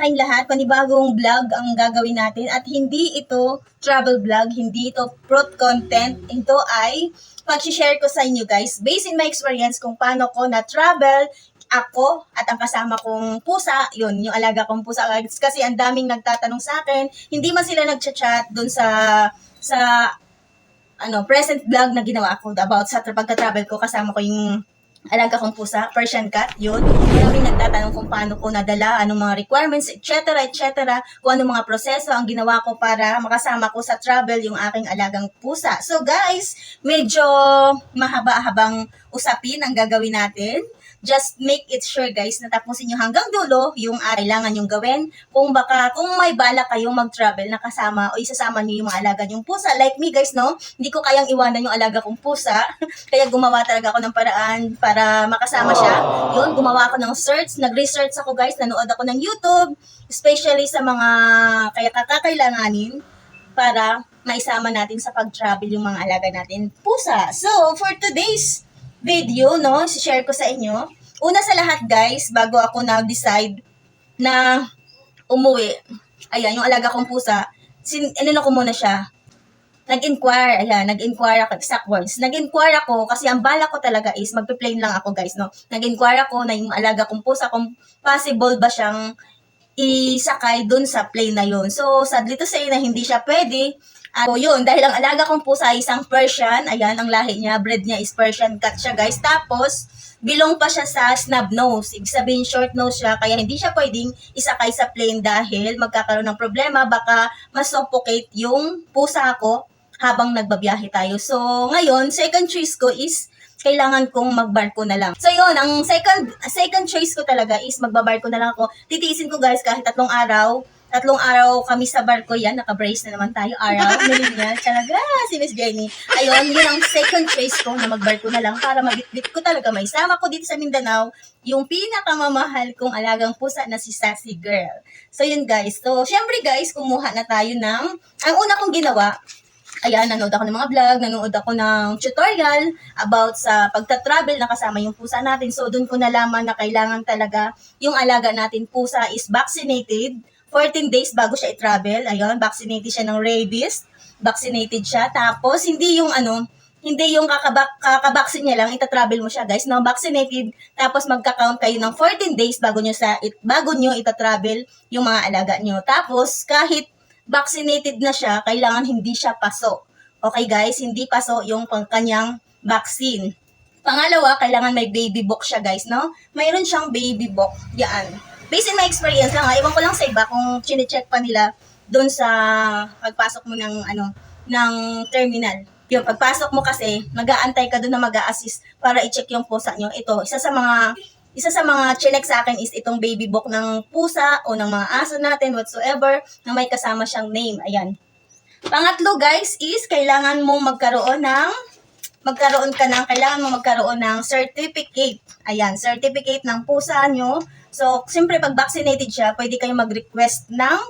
sa kayong lahat, panibagong vlog ang gagawin natin at hindi ito travel vlog, hindi ito fruit content. Ito ay pag-share ko sa inyo guys, based in my experience kung paano ko na-travel ako at ang kasama kong pusa, yun, yung alaga kong pusa. Kasi ang daming nagtatanong sa akin, hindi man sila nagchat-chat dun sa sa ano, present vlog na ginawa ko about sa tra- pagka-travel ko kasama ko yung alaga kong pusa, Persian cat, yun. Maraming nagtatanong kung paano ko nadala, anong mga requirements, etc., etc., kung anong mga proseso ang ginawa ko para makasama ko sa travel yung aking alagang pusa. So guys, medyo mahaba-habang usapin ang gagawin natin. Just make it sure guys na tapusin nyo hanggang dulo yung uh, kailangan yung gawin. Kung baka, kung may bala kayong mag-travel na kasama o isasama nyo yung mga alaga yung pusa. Like me guys, no? Hindi ko kayang iwanan yung alaga kong pusa. Kaya gumawa talaga ako ng paraan para makasama siya. Yun, gumawa ako ng search. Nag-research ako guys. Nanood ako ng YouTube. Especially sa mga kaya kakakailanganin para maisama natin sa pag-travel yung mga alaga natin pusa. So, for today's video, no, share ko sa inyo. Una sa lahat, guys, bago ako nag-decide na umuwi, ayan, yung alaga kong pusa, sin, inano ko muna siya, nag-inquire, ayan, nag-inquire ako, exact words, nag-inquire ako, kasi ang bala ko talaga is, magpe-plane lang ako, guys, no, nag-inquire ako na yung alaga kong pusa, kung possible ba siyang isakay dun sa plane na yun. So, sadly to say na hindi siya pwede, at so, yun, dahil ang alaga kong pusa ay isang Persian, ayan, ang lahi niya, breed niya is Persian cat siya, guys. Tapos, bilong pa siya sa snub nose. Ibig sabihin, short nose siya, kaya hindi siya pwedeng isakay sa plane dahil magkakaroon ng problema, baka masuffocate yung pusa ko habang nagbabiyahe tayo. So, ngayon, second choice ko is kailangan kong magbarko na lang. So yun, ang second second choice ko talaga is magbabarko na lang ako. Titiisin ko guys kahit tatlong araw Tatlong araw kami sa barko yan, naka-brace na naman tayo araw. Nalilinya, talaga, si Miss Jenny. Ayun, yun ang second choice ko na magbarko na lang para magitbit ko talaga. May sama ko dito sa Mindanao, yung pinakamamahal kong alagang pusa na si Sassy Girl. So yun guys. So, syempre guys, kumuha na tayo ng, ang una kong ginawa, Ayan, nanood ako ng mga vlog, nanood ako ng tutorial about sa pagta-travel na kasama yung pusa natin. So, doon ko nalaman na kailangan talaga yung alaga natin pusa is vaccinated 14 days bago siya i-travel. Ayun, vaccinated siya ng rabies. Vaccinated siya. Tapos, hindi yung ano, hindi yung kakabak, kakabaksin niya lang, ita-travel mo siya guys, na vaccinated, tapos magka-count kayo ng 14 days bago nyo, sa, it, bago nyo ita-travel yung mga alaga nyo. Tapos, kahit vaccinated na siya, kailangan hindi siya paso. Okay guys, hindi paso yung kanyang vaccine. Pangalawa, kailangan may baby book siya guys, no? Mayroon siyang baby book. Yan based in my experience lang, ha, iwan ko lang sa iba kung chine-check pa nila doon sa pagpasok mo ng ano ng terminal. Yung pagpasok mo kasi, mag-aantay ka doon na mag assist para i-check yung pusa nyo. Ito, isa sa mga isa sa mga chinek sa akin is itong baby book ng pusa o ng mga aso natin, whatsoever, na may kasama siyang name. Ayan. Pangatlo guys is kailangan mong magkaroon ng magkaroon ka ng, kailangan mo magkaroon ng certificate. Ayan, certificate ng pusa nyo. So, siyempre, pag vaccinated siya, pwede kayong mag-request ng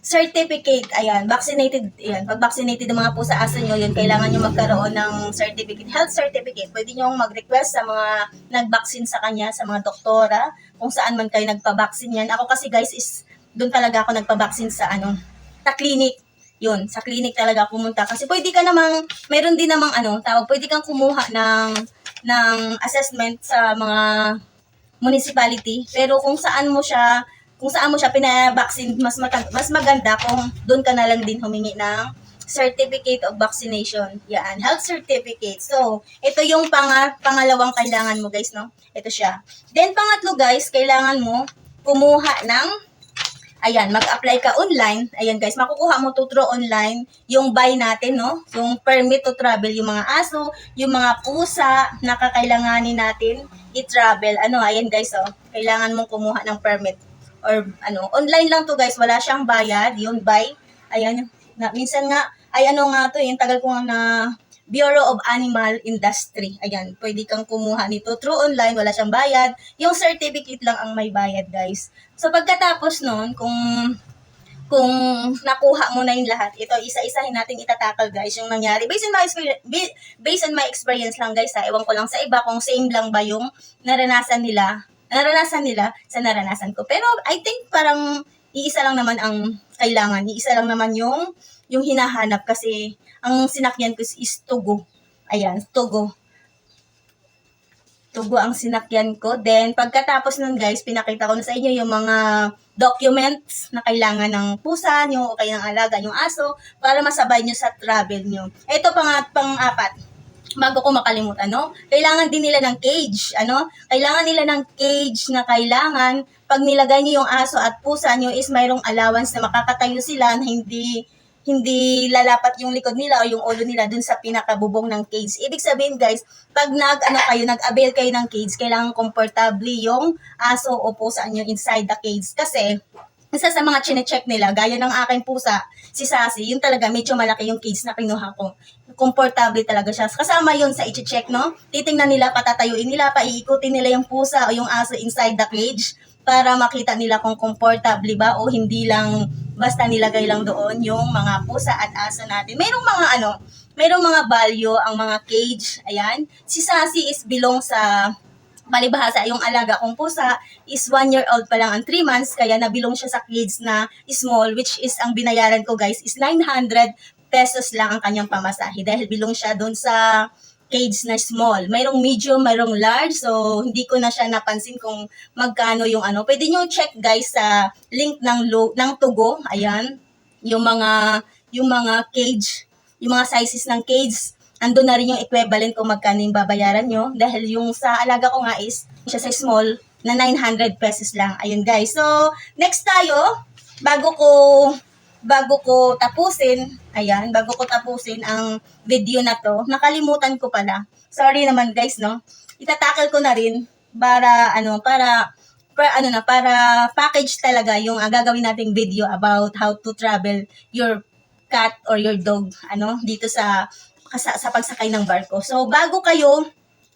certificate. Ayan, vaccinated, ayan, pag vaccinated ang mga pusa aso nyo, yun, kailangan nyo magkaroon ng certificate, health certificate. Pwede nyo mag-request sa mga nag-vaccine sa kanya, sa mga doktora, kung saan man kayo nagpa-vaccine yan. Ako kasi guys, is doon talaga ako nagpa-vaccine sa ano, sa clinic yun, sa clinic talaga pumunta. Kasi pwede ka namang, mayroon din namang ano, tawag, pwede kang kumuha ng, ng assessment sa mga municipality. Pero kung saan mo siya, kung saan mo siya pina-vaccine, mas, matag, mas maganda kung doon ka na lang din humingi ng certificate of vaccination. Yan, health certificate. So, ito yung pang pangalawang kailangan mo guys, no? Ito siya. Then, pangatlo guys, kailangan mo kumuha ng Ayan, mag-apply ka online. Ayan guys, makukuha mo to through online yung buy natin, no? Yung permit to travel, yung mga aso, yung mga pusa na kakailanganin natin i-travel. Ano, ayan guys, oh. Kailangan mong kumuha ng permit. Or ano, online lang to guys, wala siyang bayad, yung buy. Ayan, na, minsan nga, ay ano nga to, yung tagal ko nga na Bureau of Animal Industry. Ayan, pwede kang kumuha nito through online, wala siyang bayad. Yung certificate lang ang may bayad, guys. So, pagkatapos nun, kung kung nakuha mo na yung lahat, ito isa-isahin natin itatakal guys yung nangyari. Based on my experience, based on my experience lang guys ha, ewan ko lang sa iba kung same lang ba yung naranasan nila naranasan nila sa naranasan ko. Pero I think parang iisa lang naman ang kailangan. Iisa lang naman yung yung hinahanap kasi ang sinakyan ko is, is Tugo. Ayan, Tugo. Tugo ang sinakyan ko. Then, pagkatapos nun guys, pinakita ko na sa inyo yung mga documents na kailangan ng pusa nyo o kaya ng alaga, yung aso, para masabay nyo sa travel nyo. Ito pang, pang-apat bago ko makalimutan, no? Kailangan din nila ng cage, ano? Kailangan nila ng cage na kailangan pag nilagay niyo yung aso at pusa niyo is mayroong allowance na makakatayo sila na hindi hindi lalapat yung likod nila o yung ulo nila dun sa pinakabubong ng cage. Ibig sabihin guys, pag nag ano kayo, nag-avail kayo ng cage, kailangan komportable yung aso o pusa niyo inside the cage kasi isa sa mga chine-check nila, gaya ng aking pusa, si Sassy, yun talaga, medyo malaki yung cage na kinuha ko. Komportable talaga siya. Kasama yun sa i-check, no? Titingnan nila, patatayuin nila, paiikutin nila yung pusa o yung aso inside the cage para makita nila kung comfortable ba o hindi lang basta nilagay lang doon yung mga pusa at aso natin. Merong mga ano, merong mga value ang mga cage. Ayan. Si Sassy is belong sa palibhasa, yung alaga kong pusa is 1 year old pa lang ang 3 months, kaya nabilong siya sa kids na small, which is ang binayaran ko guys is 900 pesos lang ang kanyang pamasahe dahil bilong siya doon sa cage na small. Mayroong medium, mayroong large, so hindi ko na siya napansin kung magkano yung ano. Pwede nyo check guys sa link ng, lo, ng Tugo, ayan, yung mga, yung mga cage, yung mga sizes ng cage, andun na rin yung equivalent kung magkano yung babayaran nyo. Dahil yung sa alaga ko nga is, siya sa small, na 900 pesos lang. Ayun guys. So, next tayo, bago ko, bago ko tapusin, ayan, bago ko tapusin ang video na to, nakalimutan ko pala. Sorry naman guys, no? Itatakal ko na rin para, ano, para, para ano na, para package talaga yung uh, gagawin nating video about how to travel your cat or your dog, ano, dito sa sa, sa pagsakay ng barko. So, bago kayo,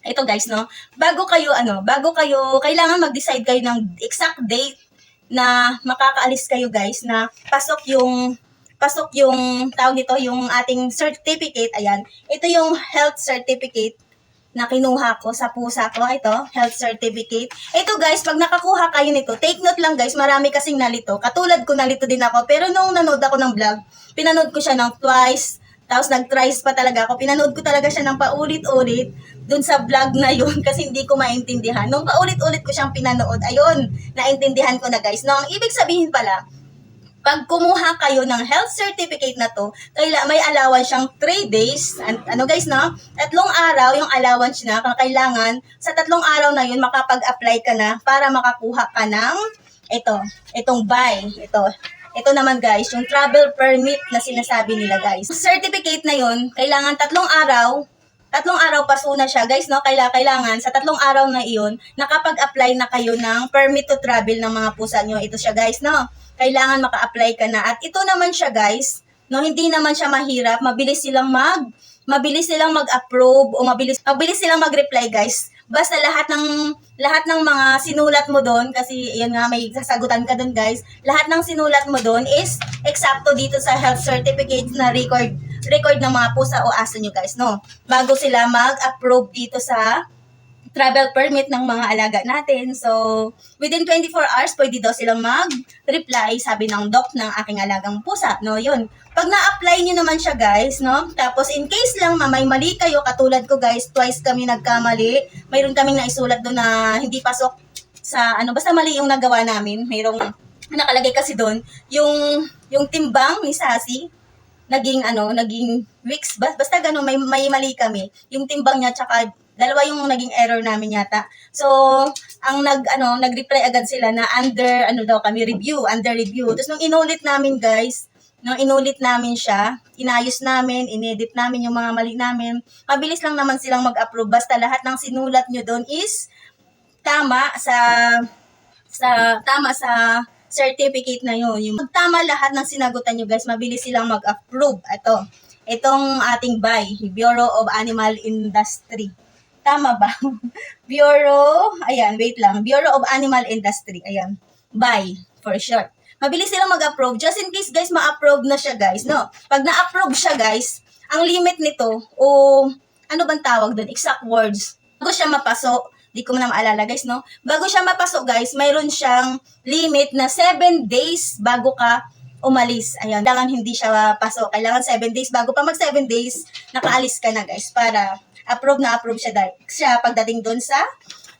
ito guys, no? Bago kayo, ano, bago kayo, kailangan mag-decide kayo ng exact date na makakaalis kayo guys na pasok yung pasok yung tawag nito yung ating certificate. Ayan. Ito yung health certificate na kinuha ko sa pusa ko. Ito health certificate. Ito guys pag nakakuha kayo nito take note lang guys marami kasing nalito. Katulad ko nalito din ako. Pero nung nanood ako ng vlog pinanood ko siya ng twice tapos nag-tries pa talaga ako. Pinanood ko talaga siya ng paulit-ulit dun sa vlog na yun kasi hindi ko maintindihan. Nung paulit-ulit ko siyang pinanood, ayun, naintindihan ko na guys. No, ang ibig sabihin pala, pag kumuha kayo ng health certificate na to, kaila, may allowance siyang 3 days. An- ano guys, no? Tatlong araw yung allowance na kailangan. Sa tatlong araw na yun, makapag-apply ka na para makakuha ka ng ito, itong buy. Ito, ito naman guys, yung travel permit na sinasabi nila guys. Certificate na yun, kailangan tatlong araw, tatlong araw paso na siya guys, no? Kaila, kailangan sa tatlong araw na iyon, nakapag-apply na kayo ng permit to travel ng mga pusa nyo. Ito siya guys, no? Kailangan maka-apply ka na. At ito naman siya guys, no? Hindi naman siya mahirap, mabilis silang mag, mabilis silang mag-approve o mabilis, mabilis silang mag-reply guys basta lahat ng lahat ng mga sinulat mo doon kasi yan nga may sasagutan ka doon guys. Lahat ng sinulat mo doon is eksakto dito sa health certificate na record record ng mga pusa o aso nyo guys no? Bago sila mag-approve dito sa travel permit ng mga alaga natin. So, within 24 hours, pwede daw silang mag-reply, sabi ng doc ng aking alagang pusa. No, yun. Pag na-apply nyo naman siya, guys, no? Tapos, in case lang may mali kayo, katulad ko, guys, twice kami nagkamali. Mayroon kaming naisulat doon na hindi pasok sa, ano, basta mali yung nagawa namin. Mayroong, nakalagay kasi doon, yung, yung timbang ni Sassy, naging ano, naging weeks, basta gano'n, may, may mali kami. Yung timbang niya, tsaka dalawa yung naging error namin yata. So, ang nag ano, nag-reply agad sila na under ano daw kami review, under review. Tapos nung inulit namin, guys, nung inulit namin siya, inayos namin, inedit namin yung mga mali namin. Mabilis lang naman silang mag-approve basta lahat ng sinulat nyo doon is tama sa sa tama sa certificate na yun. Yung tama lahat ng sinagutan nyo guys, mabilis silang mag-approve. Ito, itong ating BAI, Bureau of Animal Industry. Tama ba? Bureau, ayan, wait lang. Bureau of Animal Industry, ayan. BAI, for short. Mabilis silang mag-approve. Just in case, guys, ma-approve na siya, guys. No? Pag na-approve siya, guys, ang limit nito, o ano bang tawag doon? Exact words. Bago siya mapaso, Di ko na maalala guys, no? Bago siya mapasok guys, mayroon siyang limit na 7 days bago ka umalis. Ayan, kailangan hindi siya pasok. Kailangan 7 days. Bago pa mag 7 days, nakaalis ka na guys para approve na approve siya, dahil- siya pagdating doon sa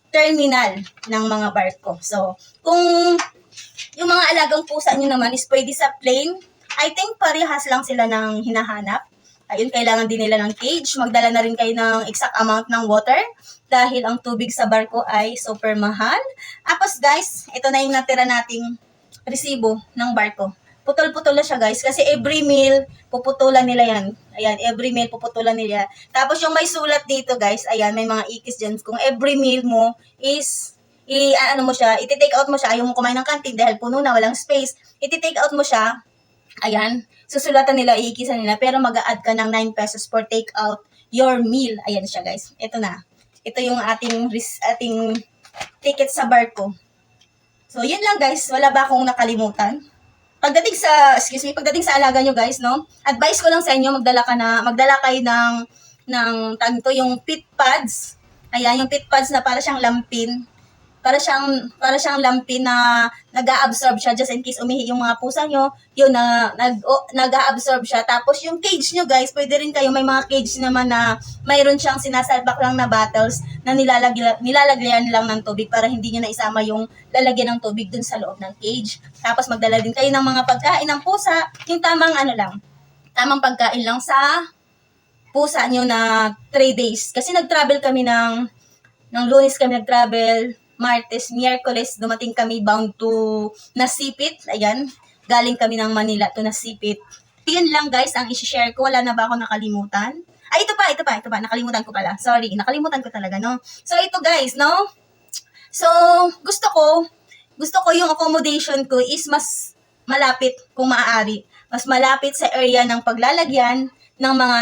terminal ng mga barko. So, kung yung mga alagang pusa nyo naman is pwede sa plane, I think parehas lang sila ng hinahanap. Ayun, kailangan din nila ng cage. Magdala na rin kayo ng exact amount ng water dahil ang tubig sa barko ay super mahal. Tapos guys, ito na yung natira nating resibo ng barko. Putol-putol na siya guys kasi every meal puputulan nila yan. Ayan, every meal puputulan nila. Tapos yung may sulat dito guys, ayan, may mga ikis dyan. Kung every meal mo is i ano mo siya, iti-take out mo siya, ayaw mo kumain ng kantin dahil puno na, walang space. Iti-take out mo siya, ayan, susulatan nila, iikisan nila, pero mag add ka ng 9 pesos for take out your meal. Ayan siya guys. Ito na. Ito yung ating ating ticket sa barko. So, yun lang guys. Wala ba akong nakalimutan? Pagdating sa, excuse me, pagdating sa alaga nyo guys, no? Advice ko lang sa inyo, magdala ka na, magdala kayo ng, ng, tanto yung pit pads. Ayan, yung pit pads na para siyang lampin. Para siyang, para siyang lampin na nag-a-absorb siya just in case umihi yung mga pusa nyo, yun na, nag, o, nag-a-absorb siya. Tapos yung cage nyo guys, pwede rin kayo, may mga cage naman na mayroon siyang sinasalpak lang na bottles na nilalagyan, nilalagyan lang ng tubig para hindi nyo na isama yung lalagyan ng tubig dun sa loob ng cage. Tapos magdala din kayo ng mga pagkain ng pusa, yung tamang ano lang, tamang pagkain lang sa pusa nyo na 3 days. Kasi nag-travel kami ng, ng lunes kami nag-travel, Martes, Miyerkules, dumating kami bound to Nasipit. Ayan, galing kami ng Manila to Nasipit. Yun lang guys, ang isi-share ko. Wala na ba ako nakalimutan? Ay, ito pa, ito pa, ito pa. Nakalimutan ko pala. Sorry, nakalimutan ko talaga, no? So, ito guys, no? So, gusto ko, gusto ko yung accommodation ko is mas malapit kung maaari. Mas malapit sa area ng paglalagyan ng mga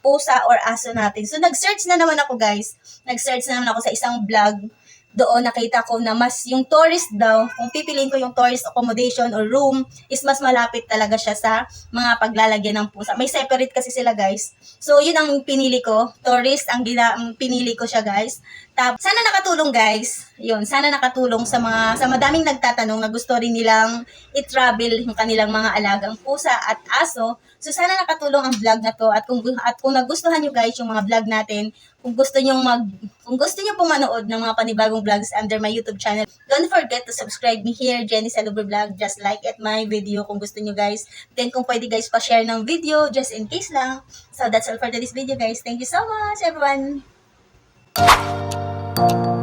pusa or aso natin. So, nag-search na naman ako, guys. Nag-search na naman ako sa isang vlog. Doon nakita ko na mas yung tourist daw, kung pipiliin ko yung tourist accommodation or room, is mas malapit talaga siya sa mga paglalagyan ng pusa. May separate kasi sila, guys. So, yun ang pinili ko. Tourist, ang, gina, ang pinili ko siya, guys. Tap, sana nakatulong guys. Yun, sana nakatulong sa mga sa madaming nagtatanong na gusto rin nilang i-travel yung kanilang mga alagang pusa at aso. So sana nakatulong ang vlog na to at kung at kung nagustuhan niyo guys yung mga vlog natin, kung gusto niyo mag kung gusto niyo pong manood ng mga panibagong vlogs under my YouTube channel, don't forget to subscribe me here, Jenny Salubre Vlog. Just like it my video kung gusto niyo guys. Then kung pwede guys pa-share ng video just in case lang. So that's all for today's video guys. Thank you so much everyone. Thank you.